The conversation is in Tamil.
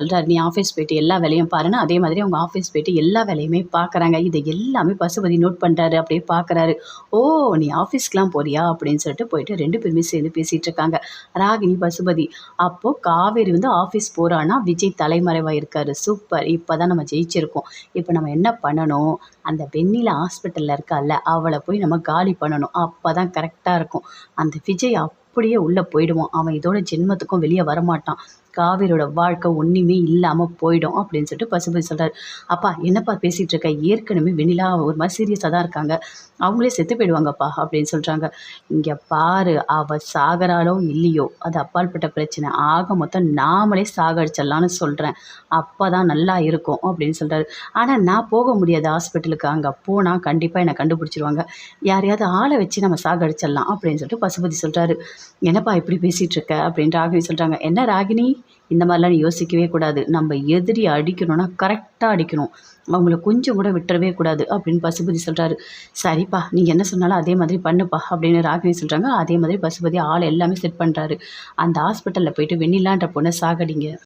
சொல்கிறாரு நீ ஆஃபீஸ் போயிட்டு எல்லா வேலையும் பாருன்னு அதே மாதிரி அவங்க ஆஃபீஸ் போயிட்டு எல்லா வேலையுமே பார்க்குறாங்க இதை எல்லாமே பசுபதி நோட் பண்ணுறாரு அப்படியே பார்க்குறாரு ஓ நீ ஆஃபீஸ்க்கெலாம் போறியா? அப்படின்னு சொல்லிட்டு போயிட்டு ரெண்டு பேருமே சேர்ந்து பேசிகிட்டு இருக்காங்க. ராகினி பசுபதி. அப்போது காவேரி வந்து ஆஃபீஸ் போகிறான்னா விஜய் தலைமறைவாக இருக்காரு. சூப்பர் இப்போ தான் நம்ம ஜெயிச்சிருக்கோம். இப்போ நம்ம என்ன பண்ணணும்? அந்த வெண்ணில ஹாஸ்பிட்டலில் இருக்கால அவளை போய் நம்ம காலி பண்ணணும். அப்போ தான் கரெக்டாக இருக்கும். அந்த விஜய் அப்படியே உள்ளே போயிடுவான். அவன் இதோட ஜென்மத்துக்கும் வெளியே வரமாட்டான். காவேரியோட வாழ்க்கை ஒன்றுமே இல்லாமல் போயிடும் அப்படின்னு சொல்லிட்டு பசுபதி சொல்கிறார் அப்பா என்னப்பா பேசிகிட்டு இருக்க? ஏற்கனவே வெண்ணிலா ஒரு மாதிரி சீரியஸாக தான் இருக்காங்க. அவங்களே செத்து போயிடுவாங்கப்பா அப்படின்னு சொல்கிறாங்க இங்கே பாரு அவள் சாகராளோ இல்லையோ அது அப்பாற்பட்ட பிரச்சனை. ஆக மொத்தம் நாமளே சாகடிச்சிடலான்னு சொல்கிறேன் அப்போ தான் நல்லா இருக்கும் அப்படின்னு சொல்கிறாரு ஆனால் நான் போக முடியாது ஹாஸ்பிட்டலுக்கு. அங்கே போனால் கண்டிப்பாக என்னை கண்டுபிடிச்சிருவாங்க. யாரையாவது ஆளை வச்சு நம்ம சாகடிச்சிடலாம் அப்படின்னு சொல்லிட்டு பசுபதி சொல்கிறாரு என்னப்பா இப்படி பேசிகிட்டு இருக்க? அப்படின்னு ராகினி சொல்கிறாங்க என்ன ராகினி? இந்த மாதிரிலாம் நீ யோசிக்கவே கூடாது. நம்ம எதிரி அடிக்கணும்னா கரெக்டாக அடிக்கணும். அவங்கள கொஞ்சம் கூட விட்டுறவே கூடாது அப்படின்னு பசுபதி சொல்கிறாரு சரிப்பா நீ என்ன சொன்னாலும் அதே மாதிரி பண்ணுப்பா அப்படின்னு ராகினி சொல்கிறாங்க அதே மாதிரி பசுபதி ஆள் எல்லாமே செட் பண்ணுறாரு அந்த ஹாஸ்பிட்டலில் போயிட்டு வெண்ணிலான்ற பொண்ணை சாகடிங்க.